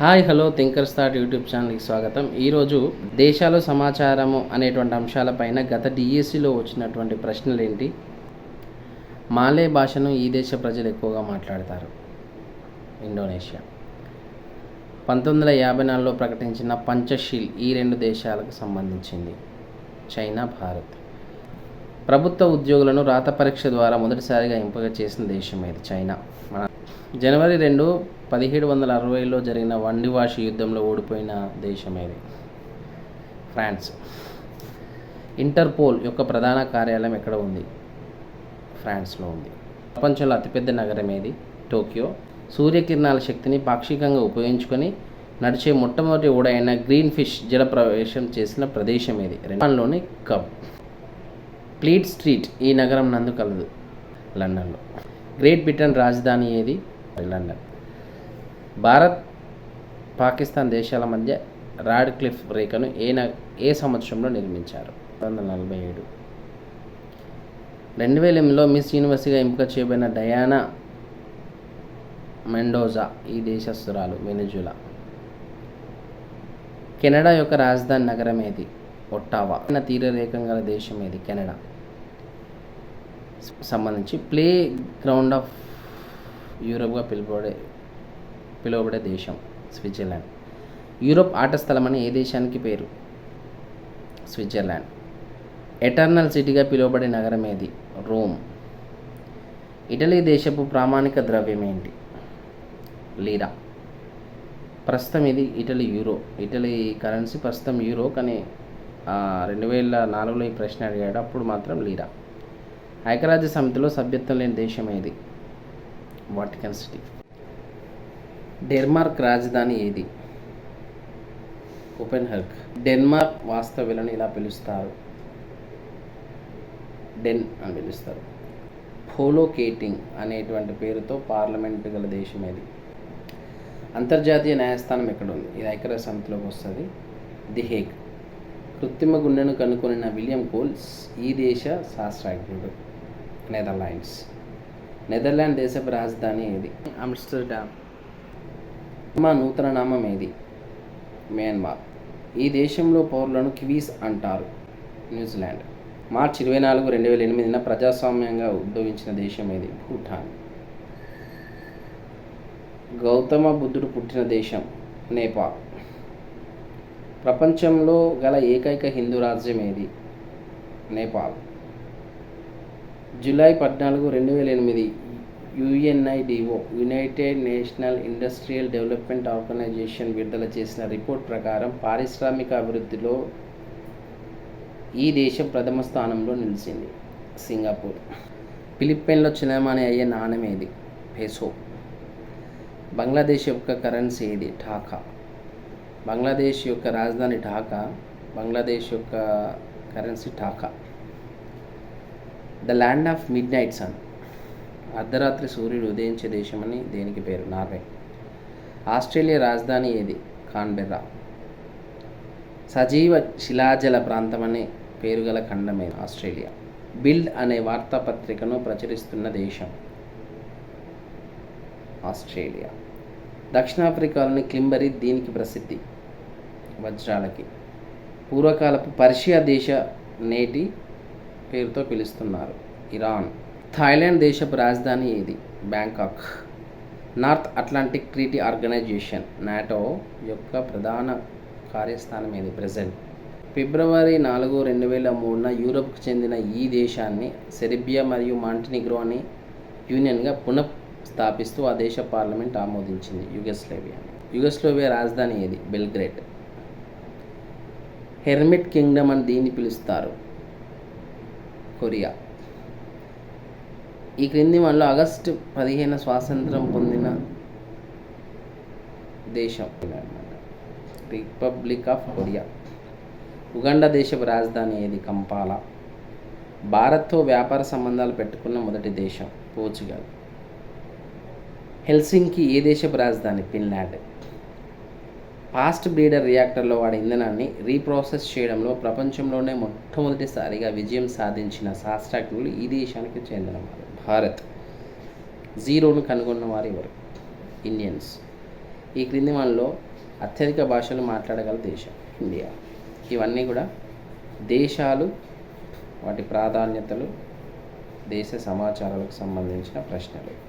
Hi hello thinkers thought YouTube ఛానల్కి స్వాగతం. ఈరోజు దేశాలు సమాచారము అనేటువంటి అంశాలపైన గత డిఎస్సిలో వచ్చినటువంటి ప్రశ్నలు ఏంటి? మాలే భాషను ఈ దేశ ప్రజలు ఎక్కువగా మాట్లాడతారు. ఇండోనేషియా. పంతొమ్మిది వందల యాభై నాలుగులో ప్రకటించిన పంచశీల్ ఈ రెండు దేశాలకు సంబంధించింది. చైనా భారత్. ప్రభుత్వ ఉద్యోగులను రాత పరీక్ష ద్వారా మొదటిసారిగా ఎంపిక చేసిన దేశం ఇది చైనా. జనవరి రెండు పదిహేడు వందల అరవైలో జరిగిన వండివాషి యుద్ధంలో ఓడిపోయిన దేశం ఇది ఫ్రాన్స్. ఇంటర్పోల్ యొక్క ప్రధాన కార్యాలయం ఎక్కడ ఉంది? ఫ్రాన్స్లో ఉంది. ప్రపంచంలో అతిపెద్ద నగరం ఏది? టోక్యో. సూర్యకిరణాల శక్తిని పాక్షికంగా ఉపయోగించుకొని నడిచే మొట్టమొదటి ఓడైన గ్రీన్ ఫిష్ జల ప్రవేశం చేసిన ప్రదేశం ఇది లండన్లోని కబ్. ప్లీట్ స్ట్రీట్ ఈ నగరం నందు కలదు. లండన్లో. గ్రేట్ బ్రిటన్ రాజధాని ఏది? లండన్ భారత్ పాకిస్తాన్ దేశాల మధ్య రాడ్ క్లిఫ్ రేఖను ఏ ఏ సంవత్సరంలో నిర్మించారు? వందల నలభై ఏడు. రెండు వేల ఎనిమిదిలో మిస్ యూనివర్సిటీగా ఎంపిక చేయబడిన డయానా మెండోజా ఈ దేశస్తురాలు వెనుజులా. కెనడా యొక్క రాజధాని నగరం ఏది? ఒట్టావా. తీరరేఖం గల దేశం ఏది? కెనడా. సంబంధించి ప్లే గ్రౌండ్ ఆఫ్ యూరోప్గా పిలువబడే పిలువబడే దేశం స్విట్జర్లాండ్. యూరోప్ ఆట స్థలం అని ఏ దేశానికి పేరు? స్విట్జర్లాండ్. ఎటర్నల్ సిటీగా పిలువబడే నగరం ఏది? రోమ్. ఇటలీ దేశపు ప్రామాణిక ద్రవ్యం ఏంటి? లీరా. ప్రస్తుతం ఇది ఇటలీ యూరో. ఇటలీ కరెన్సీ ప్రస్తుతం యూరో కానీ రెండు వేల నాలుగులో ఈ ప్రశ్న అడిగాడు. అప్పుడు మాత్రం లీరా. ఐక్యరాజ్య సమితిలో సభ్యత్వం లేని దేశం ఏది? Vatican city. డెన్మార్క్ రాజధాని ఏది? ఓపెన్ హర్క్ డెన్మార్క్ వాస్తవ్యులను ఇలా పిలుస్తారు. డెన్ అని పిలుస్తారు. పోలోకేటింగ్ అనేటువంటి పేరుతో పార్లమెంట్ గల దేశం ఏది? అంతర్జాతీయ న్యాయస్థానం ఎక్కడ ఉంది ఇది ఐక్యరాజ్య సమితిలోకి వస్తుంది. The Hague. కృత్రిమ గుండెను కనుగొనిన విలియం కోల్స్ ఈ దేశ శాస్త్రజ్ఞుడు. నెదర్లాండ్స్. నెదర్లాండ్ దేశపు రాజధాని ఏది? ఆమ్స్టర్డామ్. మా నూతన నామం ఏది? మయన్మార్. ఈ దేశంలో పౌరులను కివీస్ అంటారు. న్యూజిలాండ్. మార్చి ఇరవై నాలుగు రెండు వేల ఎనిమిదిన ప్రజాస్వామ్యంగా ఉద్భవించిన దేశం ఏది? భూటాన్. గౌతమ బుద్ధుడు పుట్టిన దేశం? నేపాల్. ప్రపంచంలో గల ఏకైక హిందూ రాజ్యం ఏది? నేపాల్. జూలై పద్నాలుగు రెండు వేల ఎనిమిది UNIDO United National Industrial Development Organisation విడుదల చేసిన రిపోర్ట్ ప్రకారం పారిశ్రామిక అభివృద్ధిలో ఈ దేశం ప్రథమ స్థానంలో నిలిచింది. సింగపూర్. ఫిలిప్పైన్లో చిన్నమాని అయ్యే నాణ్యం ఏది? పెసో. బంగ్లాదేశ్ యొక్క కరెన్సీ ఏది? ఢాకా. బంగ్లాదేశ్ యొక్క రాజధాని ఢాకా బంగ్లాదేశ్ యొక్క currency Dhaka. The land of midnight sun అర్ధరాత్రి సూర్యుడు ఉదయించే దేశం అని దేనికి పేరు? నార్వే. ఆస్ట్రేలియా రాజధాని ఏది? కాన్బెర్రా. సజీవ శిలాజల ప్రాంతం అనే పేరు గల ఖండమే ఆస్ట్రేలియా. బిల్డ్ అనే వార్తాపత్రికను ప్రచురిస్తున్న దేశం. ఆస్ట్రేలియా. దక్షిణాఫ్రికాలోని క్లింబరి దీనికి ప్రసిద్ధి. వజ్రాలకి. పూర్వకాలపు పర్షియా దేశ నేటి పేరుతో పిలుస్తున్నారు. ఇరాన్. థాయిలాండ్ దేశపు రాజధాని ఏది? Bangkok. North Atlantic Treaty Organisation NATO యొక్క ప్రధాన కార్యస్థానం ఏది? ప్రెజెంట్. ఫిబ్రవరి నాలుగు రెండు వేల మూడున యూరప్కు చెందిన ఈ దేశాన్ని సెర్బియా మరియు మాంటినిగ్రో అని యూనియన్గా పునః స్థాపిస్తూ ఆ దేశ పార్లమెంట్ ఆమోదించింది. యుగస్లోవియా. యుగస్లోవియా రాజధాని ఏది? బెల్గ్రేడ్. హెర్మిట్ కింగ్డమ్ అని దీన్ని పిలుస్తారు. కొరియా. ఈ క్రింది మనలో ఆగస్టు పదిహేను స్వాతంత్రం పొందిన దేశం. Republic of Korea. ఉగండా దేశపు రాజధాని ఏది? కంపాలా. భారత్తో వ్యాపార సంబంధాలు పెట్టుకున్న మొదటి దేశం పోర్చుగల్. హెల్సింకి ఏ దేశపు రాజధాని? ఫిన్లాండ్. ఫాస్ట్ బ్రీడర్ రియాక్టర్లో వాడే ఇంధనాన్ని రీప్రాసెస్ చేయడంలో ప్రపంచంలోనే మొట్టమొదటిసారిగా విజయం సాధించిన శాస్త్రజ్ఞులు ఈ దేశానికి చెందినవారు. భారత్. జీరోను కనుగొన్న వారు ఎవరు? ఇండియన్స్. ఈ క్రింది మనలో అత్యధిక భాషలు మాట్లాడగల దేశం ఇండియా. ఇవన్నీ కూడా దేశాలు వాటి ప్రాధాన్యతలు దేశ సమాచారాలకు సంబంధించిన ప్రశ్నలు.